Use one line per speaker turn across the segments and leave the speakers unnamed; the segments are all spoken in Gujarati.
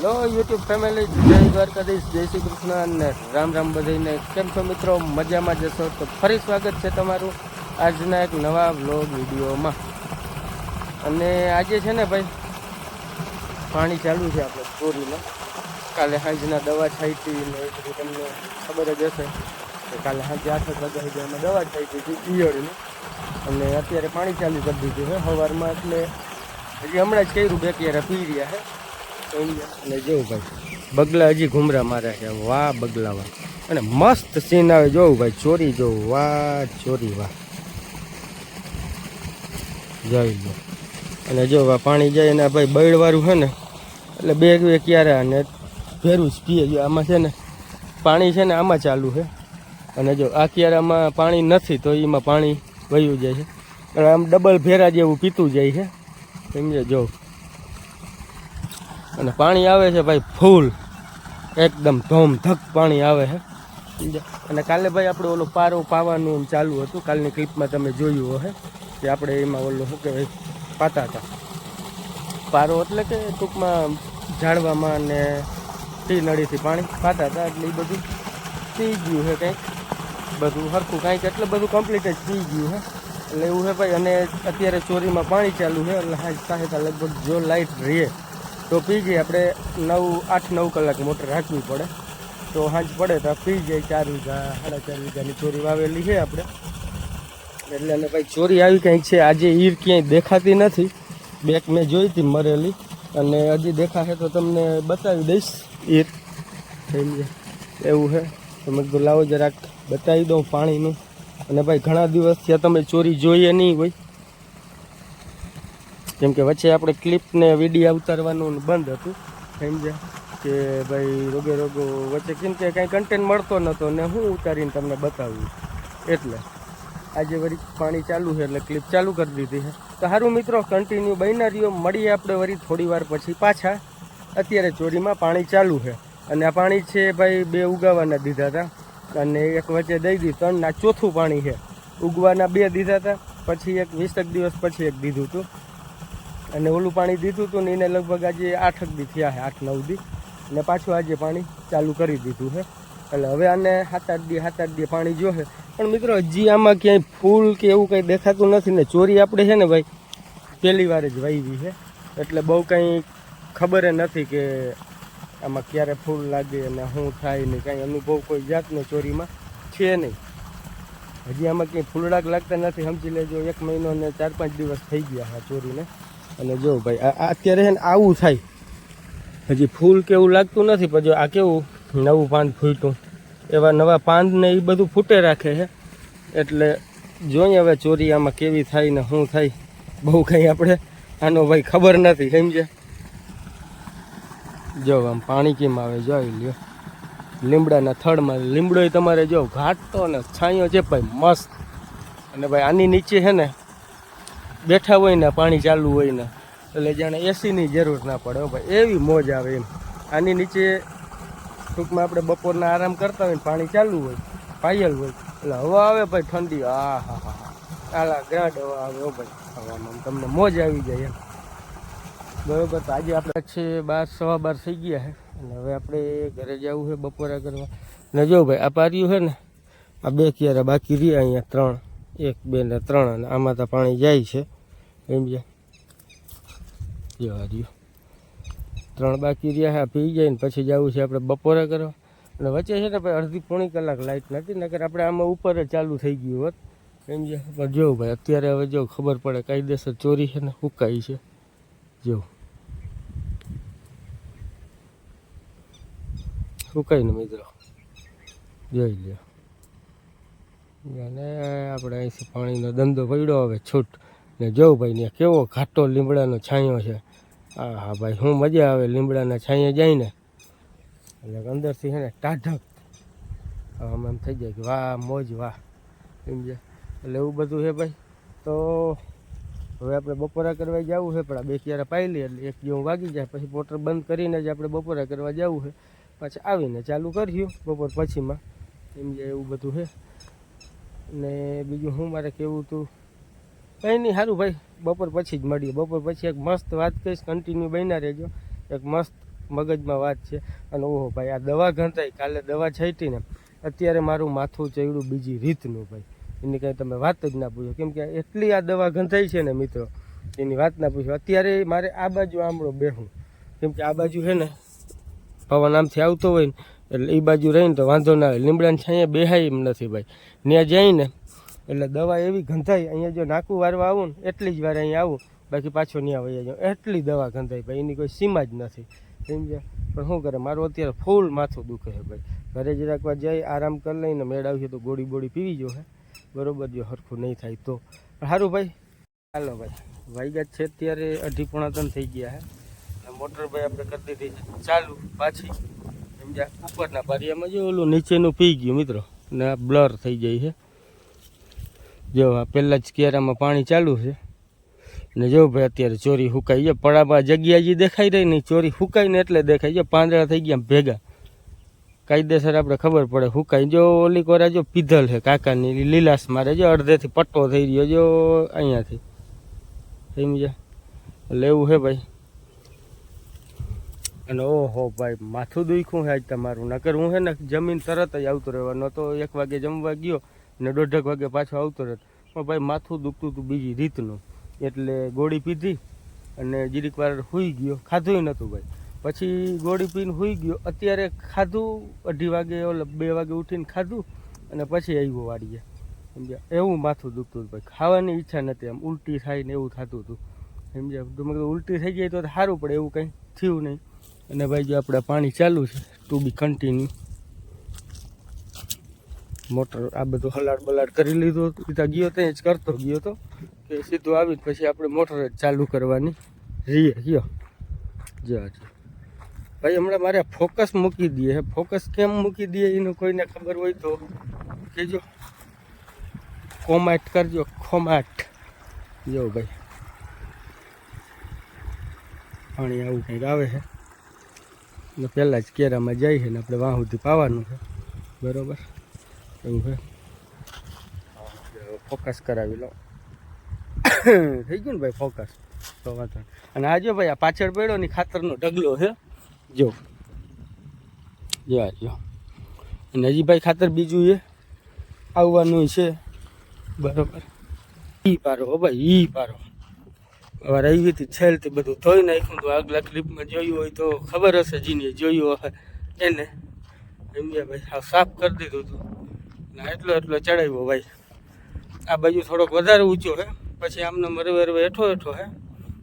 હેલો યુટ્યુબ ફેમિલી જય દ્વારકાધીશ, જય શ્રી કૃષ્ણ અને રામ રામ બધાને. કેમ છો મિત્રો? મજામાં જશો તો ફરી સ્વાગત છે તમારું આજના એક નવા વ્લોગ વિડીયોમાં. અને આજે છે ને ભાઈ, પાણી ચાલુ છે આપણે ચોરીમાં કાલે સાંજના દવા છાંટી ને એ બધું તમને ખબર જ હશે કે કાલે સાંજે આઠ વાગ્યા સુધી અમે દવા છાંટી હતી ઈયળની. અને અત્યારે પાણી ચાલુ કરી દીધું છે સવારમાં એટલે હજી હમણાં જ કર્યું બે ક્યારે પી રહ્યા છે. અને જોઉં ભાઈ, બગલા હજી ઘુમરા મારે છે. વાહ, બગલા વાહ. અને મસ્ત સીન આવે જોવું ભાઈ, ચોરી જોવું વાહ, ચોરી વાહ. જોઈ લો અને જો પાણી જાય ને ભાઈ બળવાળું છે ને, એટલે બે બે ક્યારે અને ભેરું જ પીએ. જો આમાં છે ને, પાણી છે ને આમાં ચાલુ છે. અને જો આ ક્યારામાં પાણી નથી, તો એમાં પાણી વયું જાય છે. અને આમ ડબલ ભેરા જેવું પીતું જાય છે. સમજે જો. અને પાણી આવે છે ભાઈ ફૂલ. એકદમ ધોમ ધક પાણી આવે છે? અને કાલે ભાઈ આપણે ઓલો પારો પાવાનું એમ ચાલુ હતું. કાલની ક્લિપમાં તમે જોયું હશે કે આપણે એમાં ઓલું શું કહેવાય, પાતા હતા. પારો એટલે કે ટૂંકમાં ઝાડવામાં અને ટી નળીથી પાણી પાતા હતા એટલે એ બધું પી ગયું છે કંઈક. બધું સરખું કાંઈક એટલે બધું કમ્પ્લીટ જ પી ગયું છે. એટલે એવું છે ભાઈ, અને અત્યારે ચોરીમાં પાણી ચાલુ છે. એટલે હાજ સાહેબ લગભગ જો લાઇટ રહે તો પી જઈએ આપણે નવ, આઠ, નવ કલાક મોટર રાખવી પડે. તો સાંજ પડે તો પી જાય ચાર વીઘા, સાડા ચાર વીઘાની ચોરી વાવેલી છે આપણે. એટલે અને ભાઈ ચોરી આવી કંઈક છે, આજે ઈર ક્યાંય દેખાતી નથી. બેક મેં જોઈ હતી મરેલી. અને હજી દેખાશે તો તમને બતાવી દઈશ ઈર. થઈ એવું છે. તો લાવો જરાક બતાવી દઉં પાણીનું. અને ભાઈ ઘણા દિવસ ત્યાં તમે ચોરી જોઈએ નહીં હોય. કેમ કે વચ્ચે આપણે ક્લિપ ને વીડિયો ઉતારવાનું બંધ હતું. સમજ્યા કે ભાઈ રોગે રોગો વચ્ચે કેમ કે કાંઈ કન્ટેન્ટ મળતો નહોતો ને હું ઉતારીને તમને બતાવું. એટલે આજે વળી પાણી ચાલુ છે એટલે ક્લિપ ચાલુ કરી દીધી છે. તો સારું મિત્રો કન્ટિન્યુ બન્યા રહ્યો. મળીએ આપણે વળી થોડી વાર પછી પાછા. અત્યારે ચોરીમાં પાણી ચાલુ છે. અને આ પાણી છે ભાઈ બે ઉગાવાના દીધા હતા. અને એક વચ્ચે દઈ દીધું ત્રણ ના ચોથું પાણી છે. ઉગવાના બે દીધા હતા. પછી એક વીસેક દિવસ પછી એક દીધું હતું. અને ઓલું પાણી દીધું હતું ને એને લગભગ આજે આઠક દી થયા છે આઠ નવ દી. અને પાછું આજે પાણી ચાલુ કરી દીધું છે એટલે હવે આને સાત આઠ દી સાત આઠ દી પાણી જોશે પણ મિત્રો, હજી આમાં ક્યાંય ફૂલ કે એવું કંઈ દેખાતું નથી ને ચોરી આપણે છે ને ભાઈ, પહેલી વાર જ વાવી છે એટલે બહુ કંઈ ખબર નથી કે આમાં ક્યારે ફૂલ લાગે અને શું થાય ને કાંઈ અનુભવ કોઈ જાતનો ચોરીમાં છે નહીં. હજી આમાં ક્યાંય ફૂલડાક લાગતા નથી. સમજી લેજો, એક મહિનો ને ચાર પાંચ દિવસ થઈ ગયા આ ચોરીને. અને જો ભાઈ અત્યારે છે ને આવું થાય. હજી ફૂલ કેવું લાગતું નથી, પણ જો આ કેવું નવું પાન ફૂટું એવા નવા પાન ને એ બધું ફૂટે રાખે છે. એટલે જોઈએ હવે ચોરી આમાં કેવી થાય ને શું થાય, બહુ કંઈ આપણે આનો ભાઈ ખબર નથી સમજે જો આમ પાણી કેમ આવે, જોઈ લ્યો. લીમડાના થડમાં લીમડો તમારે જો ઘાટતો ને છાંયો છે, ભાઈ મસ્ત. અને ભાઈ આની નીચે છે ને બેઠા હોય ને, પાણી ચાલુ હોય ને, એટલે જાણે એસીની જરૂર ના પડે ભાઈ. એવી મોજ આવે એમ. આની નીચે ટૂંકમાં આપણે બપોરના આરામ કરતા હોય ને, પાણી ચાલુ હોય, પાયલ હોય, એટલે હવા આવે ભાઈ ઠંડી. આ હા હા આલા ગ્રાડ હવા આવે હો ભાઈ. હવામાં તમને મોજ આવી જાય એમ. બરોબર, તો આજે આપણે છે બાર, સવા બાર થઈ ગયા છે અને હવે આપણે ઘરે જવું છે બપોરા કરવા ને જો ભાઈ, આ પાર્યું છે ને, આ બે ક્યારે બાકી રહ્યા અહીંયા ત્રણ. એક, બે ને ત્રણ અને આમાં તો પાણી જાય છે. એમ જો રહ્યું. ત્રણ બાકી રહ્યા હા પી જાય ને પછી જવું છે આપણે બપોરે કરવા. અને વચ્ચે છે ને ભાઈ અડધી પોણી કલાક લાઇટ નથી, નકર આપણે આમાં ઉપર જ ચાલુ થઈ ગયું હોત. એમ જે પણ જો ભાઈ, અત્યારે હવે જો ખબર પડે, કાયદેસર ચોરી છે ને હુકાઈ છે. જો. હુકાઈ ને મિત્રો. જોઈ લ્યો. અને આપણે અહીંથી પાણીનો ધંધો પડ્યો હવે છૂટ. ને જોઉં ભાઈ ને કેવો ઘાટો લીમડાનો છાંયો છે. હા હા ભાઈ શું મજા આવે લીમડાના છાંયે જાય ને એટલે અંદરથી છે ને ટાઢક. આમ એમ થઈ જાય કે વાહ, મોજ, વાહ. સમજ્યા એટલે એવું બધું છે ભાઈ. તો હવે આપણે બપોરા કરવા જવું છે, પણ આ બે ક્યારે પાયલી એટલે એક જેવું વાગી જાય, પછી મોટર બંધ કરીને જ આપણે બપોરા કરવા જવું છે. પાછા આવીને ચાલુ કર્યું બપોર પછીમાં. એમ જે એવું બધું છે. ને બીજું હું મારે કેવું હતું કંઈ નહીં સારું ભાઈ, બપોર પછી જ મળીએ. બપોર પછી એક મસ્ત વાત કહીશ કન્ટિન્યુ બન્યા રહેજો. એક મસ્ત મગજમાં વાત છે. અને ઓહો ભાઈ, આ દવા ઘંટાઈ કાલે દવા છાંટી ને અત્યારે મારું માથું ચડ્યું બીજી રીતનું ભાઈ. એની કાંઈ તમે વાત જ ના પૂછો. કેમ કે એટલી આ દવા ગંધાઈ છે ને મિત્રો, એની વાત ના પૂછો. અત્યારે મારે આ બાજુ આમળો બેહું. કેમ કે આ બાજુ છે ને, પવન આમથી આવતો હોય ને એટલે એ બાજુ રહીને તો વાંધો ના આવે. લીમડાની છાંયા બેહાય એમ નથી ભાઈ. ત્યાં જઈને, એટલે દવા એવી ગંધાઈ અહીંયા જો નાકું વારવા આવું ને એટલી જ વાર અહીંયા આવું, બાકી પાછો ત્યાં વહી જાઉં. એટલી દવા ગંધાઈ ભાઈ, એની કોઈ સીમા જ નથી. સમજ્યા? પણ શું કરે, મારું અત્યારે ફૂલ માથું દુખે છે ભાઈ. ઘરે જરાક વાર જઈ આરામ કરી લઈને મેળ આવશે તો ગોળી બોળી પીવી જો, હે. બરોબર જો, હરખું નહીં થાય તો. સારું ભાઈ. ચાલો ભાઈ. વાગ્યા છે અત્યારે, અઢી પોણા ત્રણ થઈ ગયા, હે. મોટર ભાઈ આપણે કરી દીધી. ચાલુ, પાછી. સમજ્યા? ઉપરના પારિયામાં જો ઓલું નીચેનું પી ગયું મિત્રો, ને આ બ્લર થઈ જાય છે. જો આ પહેલાં જ કેરામાં પાણી ચાલુ છે. ને જો ભાઈ અત્યારે ચોરી હુકાઈ છે પડામાં જગ્યા જે દેખાઈ રહી નહીં. ચોરી હુકાઈને એટલે દેખાય છે પાંદડા થઈ ગયા ભેગા. કાયદેસર આપણે ખબર પડે હુકાઈ. જો ઓલી કોરા જો પીધલ છે કાકાની લીલાશ મારે જો અડધેથી પટ્ટો થઈ રહ્યો જો અહીંયાથી. સમજ્યા? એટલે એવું છે ભાઈ. અને ઓહો ભાઈ, માથું દુખ્યું છે આજ તમારું. નકર હું છે ને જમીન તરત જ આવતો રહેવાનો તો એક વાગે જમવા ગયો ને દોઢેક વાગે પાછો આવતો રહેતો. પણ ભાઈ, માથું દુખતું હતું બીજી રીતનું. એટલે ગોળી પીધી અને જીરીક વાર સૂઈ ગયો. ખાધું નહોતું ભાઈ. પછી ગોળી પીને સૂઈ ગયો. અત્યારે ખાધું, અઢી વાગે ઓલ બે વાગે ઉઠીને ખાધું અને પછી આવ્યો વાડીએ. સમજ્યા? એવું માથું દુખતું હતું ભાઈ. ખાવાની ઈચ્છા નથી આમ. ઉલટી થાય ને એવું થતું હતું. સમજ્યા? તો મેં ઉલટી થઈ ગઈ તો સારું પડે એવું કંઈ થયું નહીં. અને ભાઈ જો આપણે પાણી ચાલુ છે ટુ બી કન્ટિન્યુ મોટર આ બધું હલાડ બલાડ કરી લીધું હતું. ત્યાં ગયો ત્યાં જ કરતો ગયો તો, કે સીધું આવી પછી આપણે મોટર ચાલુ કરવાની. રીએ, ગયો. જો ભાઈ, હમણાં મારે ફોકસ મૂકી દઈએ હે. ફોકસ કેમ મૂકી દઈએ એનું કોઈને ખબર હોય તો કહેજો. કોમાટ કરજો ખોમાટ જો ભાઈ. પાણી આવું કંઈક આવે છે ને પહેલાં જ કેરામાં જાય છે ને આપણે વાહ સુધી પાવાનું છે. બરાબર? એવું છે? ફોકસ કરાવી લો. થઈ ગયું ને ભાઈ ફોકસ તો વાંધો અને આ જો ભાઈ આ પાછળ પડ્યો ને ખાતરનો ઢગલો છે. જો. જો જો. અને હજી ભાઈ ખાતર બીજું એ આવવાનું છે. બરોબર? ઈ પારો હો ભાઈ ઈ પારો. હતી છેલથી બધું ધોઈ નાખ્યું તો આગલા ક્લિપમાં જોયું હોય તો ખબર હશે જીને જોયું હશે. એને રમ્યા ભાઈ હા સાફ કરી દીધું હતું એટલો એટલો ચડાવ્યો ભાઈ. આ બાજુ થોડોક વધારે ઊંચો હે, પછી આમને મરવે રવે હેઠો હેઠો હે.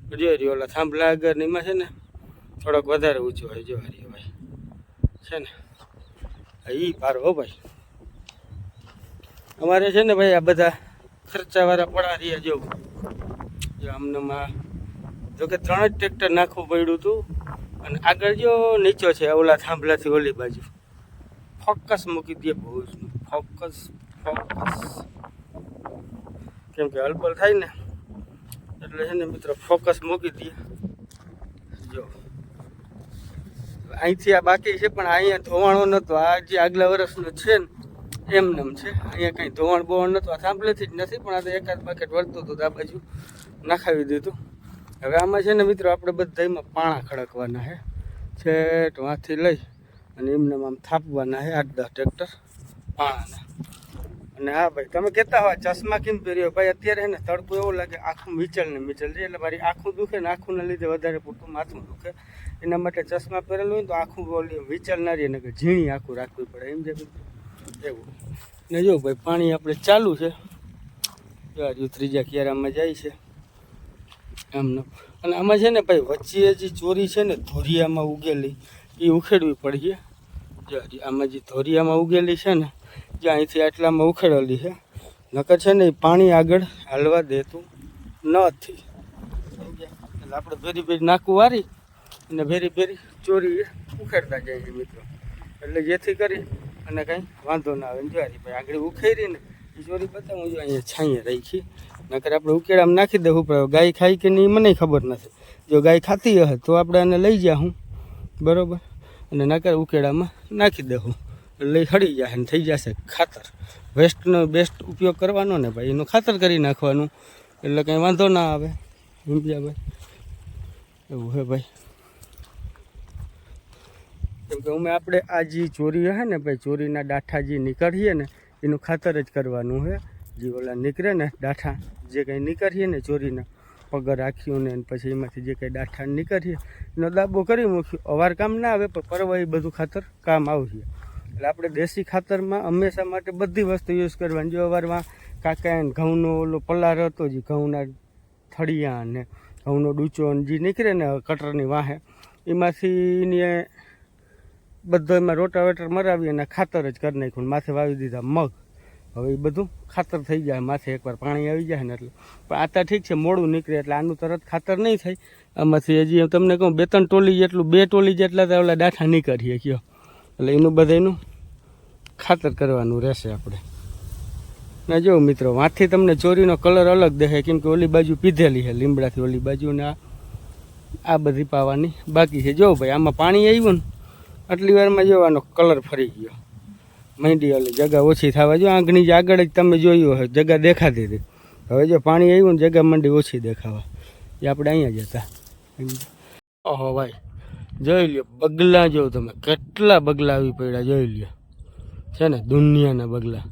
જોઈ રહ્યો ઓલા થાંભલા આગળ એમાં છે ને થોડોક વધારે ઊંચો હોય જોવા રહ્યો ભાઈ છે ને? ઈ પારો હો ભાઈ. અમારે છે ને ભાઈ આ બધા ખર્ચાવાળા પડા રહ્યા જો. જો આમનામાં જો ત્રણ જ ટ્રેક્ટર નાખવું પડ્યું હતું. અને આગળ જો નીચો છે, ઓલા થાંભલાથી ઓલી બાજુ. ફોકસ મૂકી દે બહુ જ ફોકસ ફોકસ કેમ કે હલબલ થાય ને, એટલે છે ને મિત્રો ફોકસ મૂકી દે. જો. અહીંથી આ બાકી છે, પણ અહીંયા ધોવાણો નહોતો આ જે આગલા વર્ષનો છે ને, એમનેમ છે. અહીંયા કંઈ ધોવાણ બોવાણ નહોતું આ થાંભલેથી જ નથી, પણ આ તો એકાદ બાકેટ વળતું હતું આ બાજુ. નાખાવી દીધું. હવે આમાં છે ને મિત્રો આપણે બધામાં પાણા ખડકવાના છે છેટ વાંથી લઈ અને એમને આમ થાપવાના છે આઠ દસ ટ્રેક્ટર પાણાના. અને હા ભાઈ, તમે કહેતા હોય ચશ્મા કેમ પહેર્યો? ભાઈ, અત્યારે છે ને તડકો એવો લાગે, આખું મીચલ ને મીચલ છે. એટલે મારી આખું દુખે ને આખુંના લીધે વધારે પૂરતું માથું દુખે. એના માટે ચશ્મા પહેરેલું હોય તો આખું ઓલી વિચલ ના કે ઝીણી આખું રાખવી પડે. એમ જે એવું. ને જો ભાઈ, પાણી આપણે ચાલુ છે. ત્રીજા ક્યારામાં જાય છે. આમનો અને આમાં છે ને ભાઈ, વચ્ચે જે ચોરી છે ને ધોરિયામાં ઉગેલી, એ ઉખેડવી પડીએ જો, આમાં જે ધોરિયામાં ઉગેલી છે ને, જે અહીંથી આટલામાં ઉખેડેલી છે નકર છે ને એ પાણી આગળ હાલવા દેતું નથી. એટલે આપણે ભેરી ભેરી નાખું વારી અને ભેરી ભેરી ચોરી ઉખેડતા જઈએ મિત્રો. એટલે જેથી કરી અને કંઈ વાંધો ના આવે. જો ભાઈ આગળ ઉખેરીને, એ ચોરી બતાવું જો અહીંયા છાંયે રાખી. નકર આપણે ઉકેળામાં નાખી દેવું પડે. ગાય ખાઈ કે નહીં, મને ખબર નથી. જો ગાય ખાતી હશે તો આપણે આને લઈ જા હું બરોબર? અને નકર ઉકેળામાં નાખી દેવું એટલે હળી જશે ને થઈ જશે ખાતર. વેસ્ટનો બેસ્ટ ઉપયોગ કરવાનો ને ભાઈ. એનું ખાતર કરી નાખવાનું. એટલે કંઈ વાંધો ના આવે. સમજ્યા ભાઈ એવું હે ભાઈ. કેમ કે અમે આપણે આ જે ચોરી હે ને ભાઈ, ચોરીના ડાઠા જે નીકળીએ ને, એનું ખાતર જ કરવાનું છે જે ઓલા નીકળે ને ડાઠા જે કંઈ નીકળીએ ને ચોરીના પગર રાખ્યું ને પછી એમાંથી જે કંઈ ડાઠા નીકળીએ એનો દાબો કરી મૂક્યો. અવાર કામ ના આવે પણ પરવા એ બધું ખાતર કામ આવશે. એટલે આપણે દેશી ખાતરમાં હંમેશા માટે બધી વસ્તુ યુઝ કરવાની. જો અવારમાં કાકા ઘઉંનો ઓલો પલાર હતો જે ઘઉંના થળિયા ને ઘઉંનો ડૂચો જે નીકળે ને કટરની વાહે, એમાંથી બધો એમાં રોટાવેટર મરાવી અને ખાતર જ કરી નાખ્યું માથે વાવી દીધા મગ. હવે એ બધું ખાતર થઈ જાય, માથે એકવાર પાણી આવી જાય ને એટલે. પણ આતા ઠીક છે, મોડું નીકળે એટલે આનું તરત ખાતર નહીં થાય. આમાંથી હજી તમને કહું, બે ત્રણ ટોલી જેટલું, બે ટોલી જેટલા તો ઓલા ડાઠા નીકળીએ કયો. એટલે એનું બધાનું ખાતર કરવાનું રહેશે આપણે. ના જો મિત્રો, વાંથી તમને ચોરીનો કલર અલગ દેખાય, કેમ કે ઓલી બાજુ પીધેલી છે, લીમડાથી ઓલી બાજુ ને આ આ બધી પાવાની બાકી છે. જો ભાઈ, આમાં પાણી આવ્યું ને, આટલી વારમાં જોવાનો કલર ફરી ગયો. મહેંદી ઓલી જગા ઓછી થવા જો આંગણી જ આગળ જ તમે જોયું હોય, જગા દેખાતી હતી. હવે જો પાણી આવ્યું ને જગા મંડી ઓછી દેખાવા. એ આપણે અહીંયા જ હતા. ઓહો ભાઈ, જોઈ લ્યો, બગલા જો તમે, કેટલા બગલા આવી પડ્યા જોઈ લ્યો. છે ને, દુનિયાના બગલા.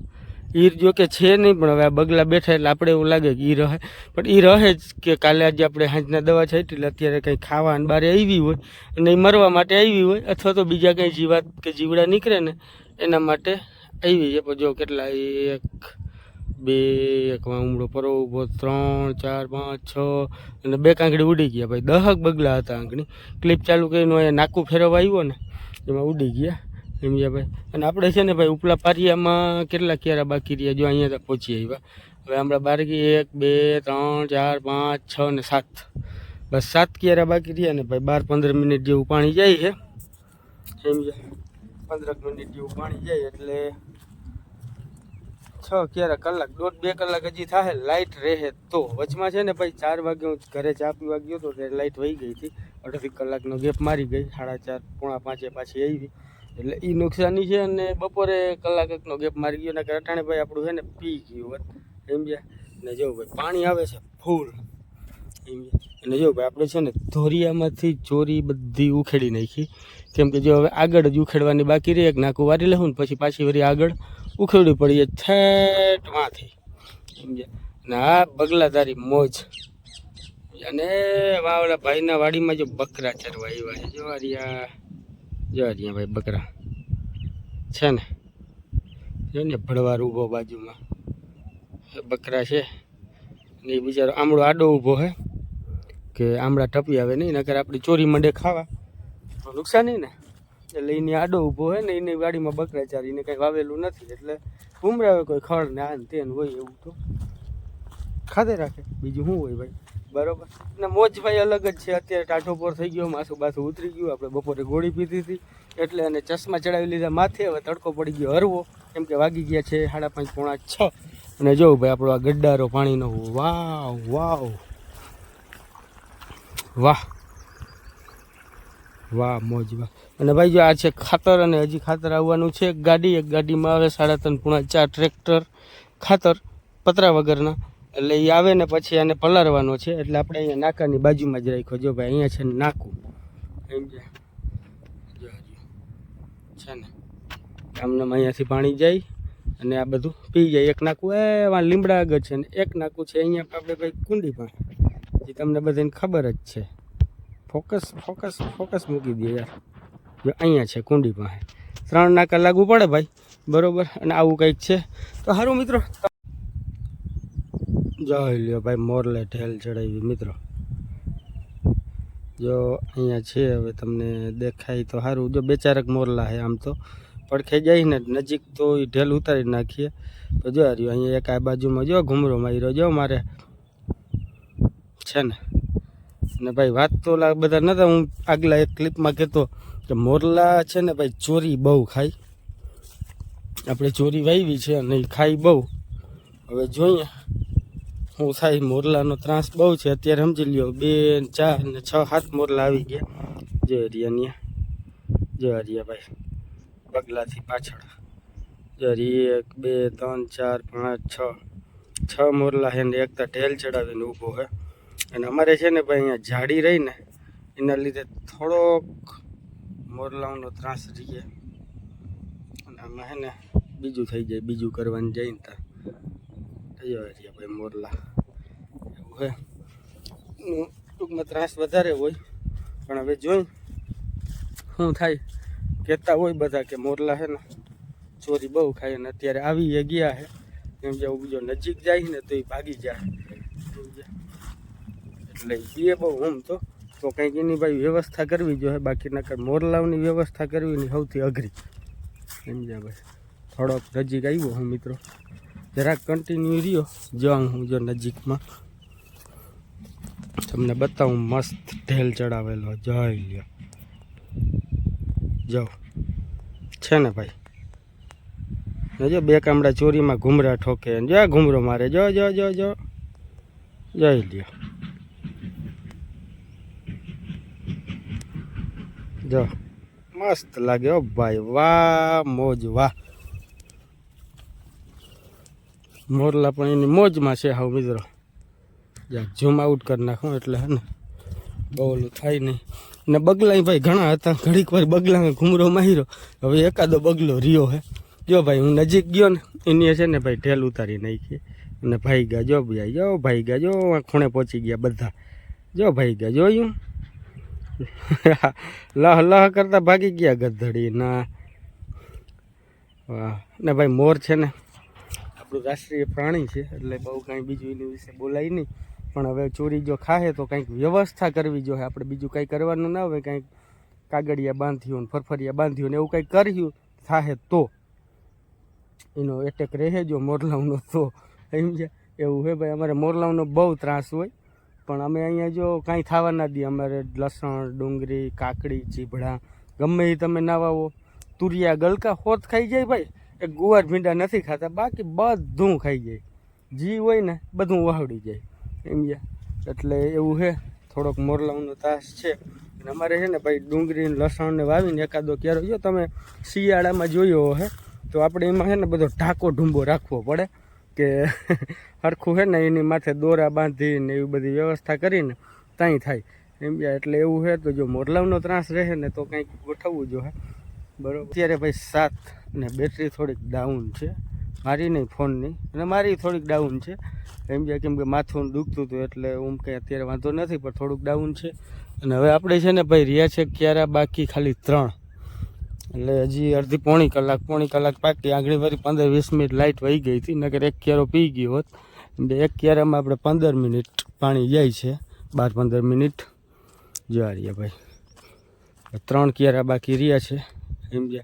ઈર જો કે છે નહીં, પણ હવે આ બગલા બેઠા એટલે આપણે એવું લાગે કે ઈ રહે પણ ઈ રહે જ કે કાલે આજે આપણે હાંજના દવા છે એટલે અત્યારે કંઈ ખાવા અને બારે આવી હોય અને એ મરવા માટે આવી હોય, અથવા તો બીજા કંઈ જીવાત કે જીવડા નીકળે ને એના માટે આવી છે. જો કેટલા એક, બે, એક ઉમળો પરો ઊભો, ત્રણ, ચાર, પાંચ, છ અને બે કાંકડી ઉડી ગયા. ભાઈ દહક બગલા હતા આંકડી ક્લિપ ચાલુ કરીને અહીંયા નાકું ફેરવવા આવ્યો ને, એમાં ઉડી ગયા. સમજ્યા ભાઈ. અને આપણે છે ને ભાઈ ઉપલા પારિયામાં કેટલા ક્યારા બાકી રહ્યા જો અહીંયા પહોંચી આવ્યા. હવે હમણાં બારગી એક, બે, ત્રણ, ચાર, પાંચ, છ ને સાત. બસ સાત ક્યારા બાકી રહ્યા ને ભાઈ બાર પંદર મિનિટ જેવું પાણી જાય છે. સમજ્યા પંદર મિનિટ જેવું પાણી જાય એટલે છ ક્યારે કલાક, દોઢ બે કલાક હજી થાય લાઇટ રહે તો. વચમાં છે ને ભાઈ, ચાર વાગે હું ઘરે ચા પીવા ગયો હતો ત્યારે લાઇટ વહી ગઈ હતી. અડધી કલાકનો ગેપ મારી ગઈ, સાડા ચાર, પોણા પાંચે પાછી આવી. એટલે એ નુકસાની છે અને બપોરે કલાક એકનો ગેપ મારી ગયો અને અટાણે ભાઈ આપણું છે ને પી ગયું સમજ્યા ને જો ભાઈ, પાણી આવે છે ફૂલ અને જો ભાઈ, આપણે છે ને ધોરિયામાંથી ચોરી બધી ઉખેડી નાખી. કેમ કે જો હવે આગળ જ ઉખેડવાની બાકી રહી, એક નાકું વારી લેવું ને પછી પાછી વળી આગળ ઉખેડવી પડી છેટમાંથી. માંથી સમજ્યા? અને આ બગલાધારી મોજ. અને વાવડા ભાઈના વાડીમાં જો બકરા ચરવા આવ્યા છે. જો રહ્યા ભાઈ બકરા. છે ને? જો ને ભડવાર ઊભો બાજુમાં. બકરા છે. ને એ બિચારો આમળો આડો ઊભો હે. કે આમળા ટપી આવે નહીં, નકર આપણી ચોરી મંડે ખાવા. નુકસાન ને? એટલે એને આડો ઊભો હોય ને, એની વાડીમાં બકરા ચારી, એને કંઈ વાવેલું નથી. એટલે ઉમરાવે કોઈ ખડ ને આ તેન હોય એવું તો. ખાધે રાખે. બીજું શું હોય ભાઈ? બરોબર. ને મોજ ભાઈ અલગ જ છે. અત્યારે ટાઢો પોર થઈ ગયો, માથું બાથું ઉતરી ગયું. આપણે બપોરે ગોળી પીધી હતી. એટલે અને ચશ્મા ચડાવી લીધા માથે. હવે તડકો પડી ગયો હરવો. કેમ કે વાગી ગયા છે સાડા પાંચ, પોણા છ. અને જોઉં ભાઈ, આપણો આ ગડ્ડારો પાણીનો વાવ વાવ. વાહ. વાહ, મોજ, વાહ. અને ભાઈ જો આ છે ખાતર અને હજી ખાતર આવવાનું છે એક ગાડી. એક ગાડીમાં આવે સાડા ત્રણ પૂણા ચાર ટ્રેક્ટર ખાતર પતરા વગરના. એટલે એ આવે ને પછી આને પલાળવાનો છે. એટલે આપણે અહીંયા નાકાની બાજુમાં જ રાખ્યો. જો ભાઈ, અહીંયા છે ને નાકું. એમ છે ને આમને અહીંયાથી પાણી જાય અને આ બધું પી જાય. એક નાકું, એ, વાં લીમડા આગળ છે ને એક નાકું છે. અહીંયા આપણે ભાઈ કુંડી પણ એ તમને બધાને ખબર જ છે. ફોકસ ફોકસ ફોકસ મૂકી દે યાર. જો અહીંયા છે કુંડી પાસે. ત્રણ નાકા લાગુ પડે ભાઈ. બરોબર? અને આવું કંઈક છે. તો સારું મિત્રો. જોઈ લ્યો ભાઈ, મોરલે ઢેલ ચડાવી મિત્રો. જો અહીંયા છે હવે તમને દેખાય તો સારું જો બે ચારક મોરલા છે આમ તો. પડખે જઈને નજીક તો એ ઢેલ ઉતારી નાખીએ. તો જો રહ્યું અહીંયા એક આ બાજુમાં જો, ઘૂમરો માર્યો જો મારે. છે ને? ને ભાઈ વાત તો બધા નતા, હું આગલા એક ક્લિપમાં કહેતો કે મોરલા છે ને ભાઈ ચોરી બહુ ખાય. આપણે ચોરી વાવી છે અને ખાઈ બહુ. હવે જોઈએ હું થાય મોરલાનો ત્રાસ બહુ છે. અત્યારે સમજી લ્યો, બે ચાર ને છ, સાત મોરલા આવી ગયા. જો હરિયા જો હરિયા ભાઈ, પગલાથી પાછળ. જો એક, બે, ત્રણ, ચાર, પાંચ, છ. છ મોરલા હે ને એકતા ઢેલ ચડાવીને ઊભો છે અને અમારે છે ને ભાઈ અહીંયા જાડી રહી ને, એના લીધે થોડોક મોરલાઓનો ત્રાસ રહીએ અને આમાં છે ને બીજું થઈ જાય, બીજું કરવાનું જાય ને ત્યાં. થઈ ભાઈ મોરલા. એવું હે. ટૂંકમાં ત્રાસ વધારે હોય, પણ હવે જોઈ શું થાય. કહેતા હોય બધા કે મોરલા છે ને ચોરી બહુ ખાય અને અત્યારે આવી ગયા છે એમ જે બીજો નજીક જાય ને તો એ ભાગી જાય? એટલે એ બહુ આમ તો. તો કંઈક એની ભાઈ વ્યવસ્થા કરવી જોઈએ. બાકી નકર મોરલાવની વ્યવસ્થા કરવી ને સૌથી અઘરી. સમજ્યા ભાઈ? થોડોક નજીક આવ્યો હું મિત્રો. જરાક કન્ટિન્યુ રહ્યો. જાઉં હું જો નજીકમાં. તમને બતાવું, મસ્ત ઢેલ ચડાવેલો. જય લ્યો. જાઓ છે ને ભાઈ? જો બે કામડા ચોરીમાં ઘૂમરા ઠોકે. જો ઘૂમરો મારે. જો જો જો જો. જોઈ લ્યો. જો. મસ્ત લાગે ઓ ભાઈ. વાહ, મોજ, વાહ. મોરલા પણ એની મોજમાં છે હાવ મિત્રો. જરાક ઝૂમ આઉટ કરી નાખું એટલે હે ને બહુ થાય નહીં. ને બગલા ભાઈ ઘણા હતા. ઘડીક વાર બગલામાં ઘૂમરો માર્યો. હવે એકાદો બગલો રહ્યો હે. જો ભાઈ, હું નજીક ગયો ને, એની છે ને ભાઈ ઢેલ ઉતારી નાખી. અને ભાઈ ગયા જો ભાઈ જો ભાઈ ગયા જો ખૂણે પહોંચી ગયા બધા. જો ભાઈ ગયા જોયું? લહ લહ કરતા ભાગી ગયા ગધડી. ના. વાહ. ને ભાઈ મોર છે ને, આપણું રાષ્ટ્રીય પ્રાણી છે, એટલે બહુ કાંઈ બીજું એની વિશે બોલાય નહીં. પણ હવે ચોરી જો ખાહે તો કંઈક વ્યવસ્થા કરવી જોઈએ આપણે બીજું કંઈ કરવાનું ના હોય, કંઈક કાગળિયા બાંધ્યું ને ફરફરિયા બાંધ્યું ને એવું કંઈક કર્યું, થાહે તો. એનો એટેક રહે જો મોરલાવનો તો. સમજ્યા એવું હે ભાઈ, અમારે મોરલાવનો બહુ ત્રાસ હોય. પણ અમે અહીંયા જો કાંઈ થવા ના દઈએ. અમારે લસણ, ડુંગળી, કાકડી ચીભડા ગમે એ તમે ના વાવો. તુરિયા, ગલકા, હોત ખાઈ જાય ભાઈ. એ ગુવાર ભીંડા નથી ખાતા, બાકી બધું ખાઈ જાય. જી હોય ને, બધું વાવડી જાય. સમજ્યા એટલે એવું છે થોડોક મોરલાવનો ત્રાસ છે. અને અમારે છે ને ભાઈ ડુંગળી લસણને વાવીને એકાદો ક્યારો જો તમે શિયાળામાં જોયો હે, તો આપણે એમાં છે ને બધો ઢાકો ઢૂંબો રાખવો પડે. કે હરખું છે ને એની માથે દોરા બાંધીને એવી બધી વ્યવસ્થા કરીને ત્યાં થાય. એમ એટલે એવું છે તો જો મોરલાવનો ત્રાસ રહે ને તો કંઈક ગોઠવવું જોઈએ બરાબર. અત્યારે ભાઈ સાત ને બેટરી થોડીક ડાઉન છે. મારી નહીં, ફોનની. અને મારી થોડીક ડાઉન છે. એમ જાય કેમ કે માથું દુખતું હતું એટલે હું કંઈ અત્યારે વાંધો નથી, પણ થોડુંક ડાઉન છે. અને હવે આપણે છે ને ભાઈ રહ્યા છે ક્યારે બાકી ખાલી ત્રણ. એટલે હજી અડધી પોણી કલાક પોણી કલાક પાકી આગળ વળી પંદર, વીસ મિનિટ લાઇટ વહી ગઈ હતી નગર એક ક્યારો પી ગયો હોત. એટલે એક ક્યારામાં આપણે પંદર મિનિટ પાણી જાય છે. બાર, પંદર મિનિટ. જોવા રહ્યા ભાઈ ત્રણ ક્યારા બાકી રહ્યા છે. સમજ્યા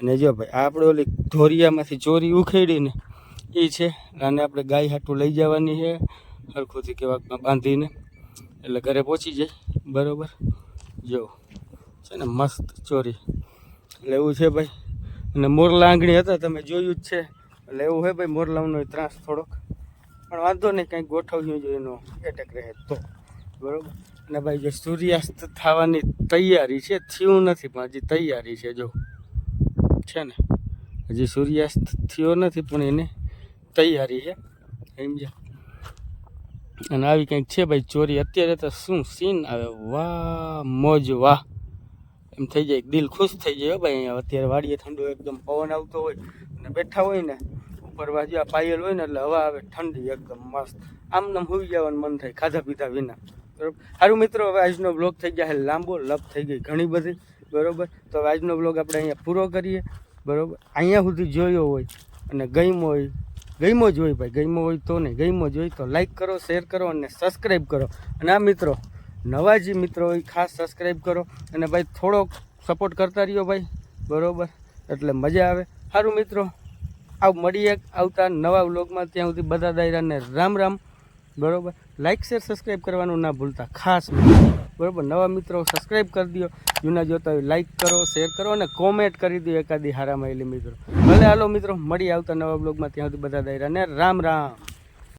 અને જો ભાઈ આપણે ઓલી ધોરિયામાંથી ચોરી ઉખેડીને એ છે. અને આપણે ગાય હાટું લઈ જવાની છે. હરખુંથી કેવાકમાં બાંધીને. એટલે ઘરે પહોંચી જાય. બરાબર? જો. છે ને મસ્ત ચોરી. એવું છે ભાઈ. અને મોરલા આંગણી હતા, તમે જોયું જ છે. એટલે એવું છે ભાઈ મોરલાઓનો ત્રાસ થોડોક. પણ વાંધો નહીં કંઈક ગોઠવ્યું જોઈએ એનો એટેક રહે તો. બરાબર? અને ભાઈ, જો સૂર્યાસ્ત થવાની તૈયારી છે, થયું નથી, પણ હજી તૈયારી છે, જો. છે ને? હજી સૂર્યાસ્ત થયો નથી, પણ એને તૈયારી છે. સમજ્યા અને આવી કંઈક છે ભાઈ, ચોરી. અત્યારે તો શું સીન આવે? વાહ, મોજ, વાહ. એમ થઈ જાય, દિલ ખુશ થઈ જાય ભાઈ અત્યારે વાડીએ ઠંડુ એકદમ પવન આવતો હોય અને બેઠા હોય ને, ઉપર બાજુ આ પાયલ હોય ને, એટલે હવા આવે ઠંડી એકદમ મસ્ત. આમ નામ હોઈ જવાનું મન થાય ખાધા પીધા વિના. બરોબર? સારું મિત્રો, હવે આજનો બ્લોગ થઈ ગયા લાંબો, લપ થઈ ગઈ ઘણી બધી. બરોબર? તો હવે આજનો બ્લોગ આપણે અહીંયા પૂરો કરીએ. બરોબર? અહીંયા સુધી જોયો હોય અને ગમ્યો હોય, ગમ્યો જ હોય ભાઈ, ગમ્યો હોય તો નહીં ગમો જ હોય તો લાઈક કરો શેર કરો અને સબસ્ક્રાઈબ કરો. અને આ મિત્રો નવા જે મિત્રો હોય, ખાસ સબસ્ક્રાઈબ કરો. અને ભાઈ, થોડોક સપોર્ટ કરતા રહ્યો ભાઈ. બરાબર? એટલે મજા આવે. સારું મિત્રો, આવ મળીએ આવતા નવા વ્લોગમાં. ત્યાં સુધી બધા દાયરાને રામ રામ. બરાબર? લાઇક શેર સબસ્ક્રાઈબ કરવાનું ના ભૂલતા. ખાસ બરાબર? નવા મિત્રો સબસ્ક્રાઈબ કરી દો જૂના જોતા હોય લાઇક કરો શેર કરો અને કોમેન્ટ કરી દો એકાદી હારામાં એલી મિત્રો. ભલે હાલો મિત્રો મળી આવતા નવા બ્લોગમાં ત્યાં સુધી બધા દાયરાને રામ રામ.